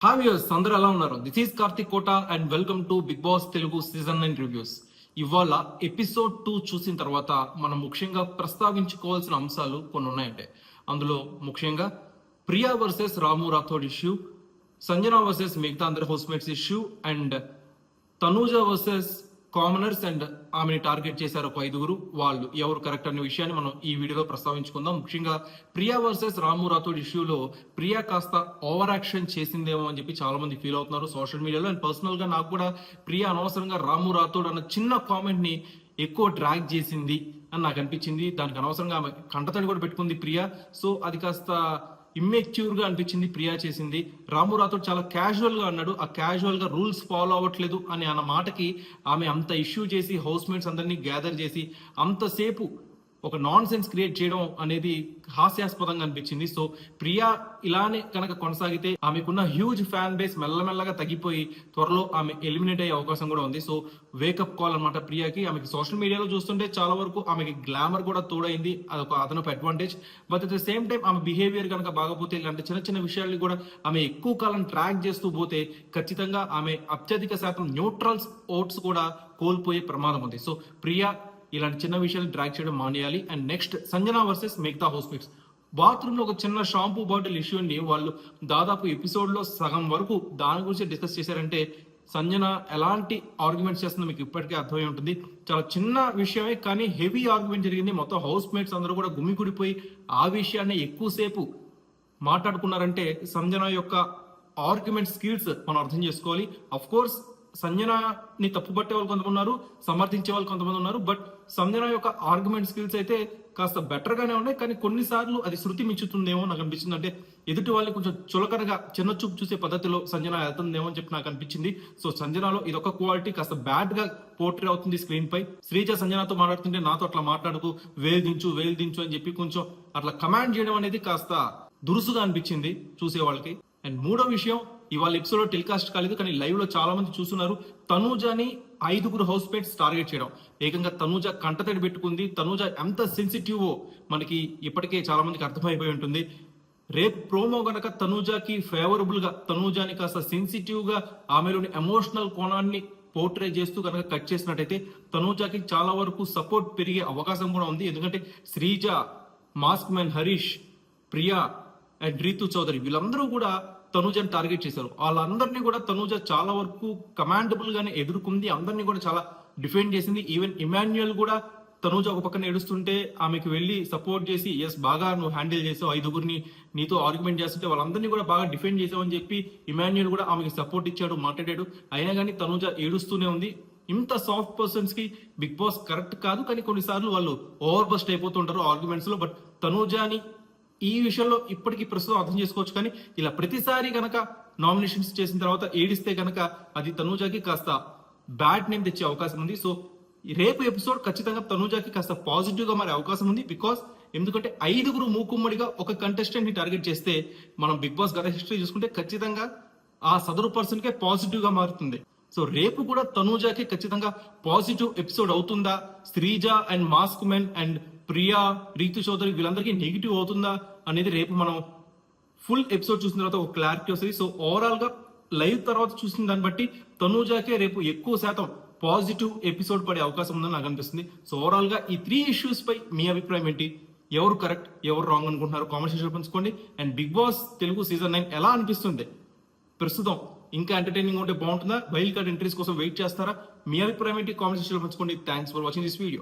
Hi views అందరూ ఎలా ఉన్నారు this is Karthik Kota and welcome to Bigg Boss Telugu season nine reviews ఇవాళ episode two చూసిన తర్వాత మనం ముఖ్యంగా ప్రస్తావించుకోవాల్సిన అంశాలు కొన్ని ఉన్నాయంటే అందులో ముఖ్యంగా Priya versus Ramu Rathod issue Sanjana versus మిగతా అందరి housemates issue and Tanuja versus commoners and ఆమెని టార్గెట్ చేశారు ఒక ఐదుగురు వాళ్ళు. ఎవరు కరెక్ట్ అనే విషయాన్ని మనం ఈ వీడియోలో ప్రస్తావించుకుందాం. ముఖ్యంగా ప్రియా వర్సెస్ రాము రాథోడ్ ఇష్యూలో ప్రియా కాస్త ఓవర్ యాక్షన్ చేసిందేమో అని చెప్పి చాలా మంది ఫీల్ అవుతున్నారు సోషల్ మీడియాలో అండ్ పర్సనల్గా నాకు కూడా ప్రియా అనవసరంగా రాము రాథోడ్ అన్న చిన్న కామెంట్ని ఎక్కువ డ్రాగ్ చేసింది అని నాకు అనిపించింది. దానికి అనవసరంగా ఆమె కంటతడి కూడా పెట్టుకుంది ప్రియా. సో అది కాస్త ఇమ్మెచ్యూర్గా అనిపించింది ప్రియా చేసింది. రాము రాథోడ్ చాలా క్యాజువల్గా అన్నాడు. ఆ క్యాజువల్గా రూల్స్ ఫాలో అవ్వట్లేదు అనే అన్న మాటకి ఆమె అంత ఇష్యూ చేసి హౌస్ మేట్స్ అందరినీ గ్యాదర్ చేసి అంతసేపు ఒక నాన్ సెన్స్ క్రియేట్ చేయడం అనేది హాస్యాస్పదంగా అనిపించింది. సో ప్రియా ఇలానే కనుక కొనసాగితే ఆమెకున్న హ్యూజ్ ఫ్యాన్ బేస్ మెల్లమెల్లగా తగ్గిపోయి త్వరలో ఆమె ఎలిమినేట్ అయ్యే అవకాశం కూడా ఉంది. సో వేకప్ కాల్ అనమాట ప్రియాకి. ఆమెకి సోషల్ మీడియాలో చూస్తుంటే చాలా వరకు ఆమెకి గ్లామర్ కూడా తోడైంది. అదొక అదనపు advantage but at the same time ఆమె బిహేవియర్ కనుక బాగపోతే ఇలాంటి చిన్న చిన్న విషయాల్ని కూడా ఆమె ఎక్కువ కాలం ట్రాక్ చేస్తూ పోతే ఖచ్చితంగా ఆమె అత్యధిక శాతం న్యూట్రల్స్ ఓట్స్ కూడా కోల్పోయే ప్రమాదం ఉంది. సో ప్రియా ఇలాంటి చిన్న విషయాలు డ్రాక్ చేయడం మానేయాలి. అండ్ నెక్స్ట్ సంజన వర్సెస్ మిగతా హౌస్మేట్స్ బాత్రూమ్లో ఒక చిన్న షాంపూ బాటిల్ ఇష్యూని వాళ్ళు దాదాపు ఎపిసోడ్లో సగం వరకు దాని గురించి డిస్కస్ చేశారంటే సంజన ఎలాంటి ఆర్గ్యుమెంట్స్ చేస్తుందో మీకు ఇప్పటికే అర్థమై ఉంటుంది. చాలా చిన్న విషయమే కానీ హెవీ ఆర్గ్యుమెంట్ జరిగింది. మొత్తం హౌస్ మేట్స్ అందరూ కూడా గుమికుడిపోయి ఆ విషయాన్ని ఎక్కువసేపు మాట్లాడుకున్నారంటే సంజన యొక్క ఆర్గ్యుమెంట్ స్కిల్స్ మనం అర్థం చేసుకోవాలి. అఫ్ కోర్స్ సంజనని తప్పుపట్టే వాళ్ళు కొంతమంది ఉన్నారు సమర్థించే వాళ్ళు కొంతమంది ఉన్నారు బట్ సంజన యొక్క ఆర్గ్యుమెంట్ స్కిల్స్ అయితే కాస్త బెటర్ గానే ఉన్నాయి. కానీ కొన్నిసార్లు అది శృతి మించుతుందేమో నాకు అనిపించింది. అంటే ఎదుటి వాళ్ళని కొంచెం చులకనగా చిన్న చూపు చూసే పద్ధతిలో సంజన వెళ్తుందేమో అని చెప్పి నాకు అనిపించింది. సో సంజనలో ఇదొక క్వాలిటీ కాస్త బ్యాడ్గా పోర్ట్రే అవుతుంది స్క్రీన్ పై. శ్రీజ సంజనతో మాట్లాడుతుంటే నాతో అట్లా మాట్లాడుకు వేలు దించు వేలు దించు అని చెప్పి కొంచెం అట్లా కమాండ్ చేయడం అనేది కాస్త దురుసుగా అనిపించింది చూసే వాళ్ళకి అండ్ మూడో విషయం ఇవాళ ఎపిసోడ్ టెలికాస్ట్ కాలేదు కానీ లైవ్లో చాలా మంది చూస్తున్నారు. తనూజని ఐదుగురు హౌస్ మేట్స్ టార్గెట్ చేయడం. ఏకంగా తనూజ కంటతడి పెట్టుకుంది. తనూజ ఎంత సెన్సిటివ్ మనకి ఇప్పటికే చాలా మందికి అర్థమైపోయి ఉంటుంది. రేపు ప్రోమో గనక తనూజాకి ఫేవరబుల్గా తనూజాని కాస్త సెన్సిటివ్గా ఆమెలోని ఎమోషనల్ కోణాన్ని పోర్ట్రే చేస్తూ కనుక కట్ చేసినట్టయితే తనూజాకి చాలా వరకు సపోర్ట్ పెరిగే అవకాశం కూడా ఉంది. ఎందుకంటే Sreeja mask man Harish Priya and Ritu Chowdary వీళ్ళందరూ కూడా తనూజని టార్గెట్ చేశారు. వాళ్ళందరినీ కూడా తనూజ చాలా వరకు కమాండబుల్ గానే ఎదుర్కొంది. అందరినీ కూడా చాలా డిఫెండ్ చేసింది. ఈవెన్ ఇమాన్యుయల్ కూడా తనూజ ఒక పక్కన ఏడుస్తుంటే ఆమెకి వెళ్ళి సపోర్ట్ చేసి ఎస్ బాగా నువ్వు హ్యాండిల్ చేసావు. ఐదుగురిని నీతో ఆర్గ్యుమెంట్ చేస్తుంటే వాళ్ళందరినీ కూడా బాగా డిఫెండ్ చేసావు అని చెప్పి ఇమాన్యుయల్ కూడా ఆమెకి సపోర్ట్ ఇచ్చాడు మాట్లాడాడు. అయినా కానీ తనూజ ఏడుస్తూనే ఉంది. ఇంత సాఫ్ట్ పర్సన్స్కి బిగ్ బాస్ కరెక్ట్ కాదు. కానీ కొన్నిసార్లు వాళ్ళు ఓవర్ బస్ట్ అయిపోతుంటారు ఆర్గ్యుమెంట్స్లో. బట్ తనూజాని ఈ విషయంలో ఇప్పటికీ ప్రస్తుతం అర్థం చేసుకోవచ్చు కానీ ఇలా ప్రతిసారి కనుక నామినేషన్స్ చేసిన తర్వాత ఏడిస్తే కనుక అది తనూజాకి కాస్త బ్యాడ్ నేమ్ తెచ్చే అవకాశం ఉంది. సో రేపు ఎపిసోడ్ ఖచ్చితంగా తనూజాకి కాస్త పాజిటివ్గా మారే అవకాశం ఉంది బికాస్ ఎందుకంటే ఐదుగురు మూకుమ్మడిగా ఒక కంటెస్టెంట్ని టార్గెట్ చేస్తే మనం బిగ్ బాస్ గత హిస్టరీ చూసుకుంటే ఖచ్చితంగా ఆ సదరు పర్సన్ కే పాజిటివ్గా మారుతుంది. సో రేపు కూడా తనూజాకి ఖచ్చితంగా పాజిటివ్ ఎపిసోడ్ అవుతుందా? Sreeja and mask men and Priya Ritu Chowdary వీళ్ళందరికీ నెగిటివ్ అవుతుందా అనేది రేపు మనం ఫుల్ ఎపిసోడ్ చూసిన తర్వాత ఒక క్లారిటీ వస్తుంది. సో ఓవరాల్గా లైవ్ తర్వాత చూసిన దాన్ని బట్టి తనూజాకే రేపు ఎక్కువ శాతం పాజిటివ్ ఎపిసోడ్ పడే అవకాశం ఉందని నాకు అనిపిస్తుంది. సో ఓవరాల్గా ఈ త్రీ ఇష్యూస్ పై మీ అభిప్రాయం ఏంటి? ఎవరు కరెక్ట్ ఎవరు రాంగ్ అనుకుంటున్నారు? కామెంట్ సెక్షన్ పంచుకోండి. And Bigg Boss Telugu season nine ఎలా అనిపిస్తుంది? ప్రస్తుతం ఇంకా ఎంటర్టైనింగ్ ఉంటే బాగుంటుందా? వైల్డ్ కార్డ్ ఎంట్రీస్ కోసం వెయిట్ చేస్తారా? మీ అభిప్రాయం ఏంటి? కామెంట్ సెక్షన్ పంచుకోండి. Thanks for watching this video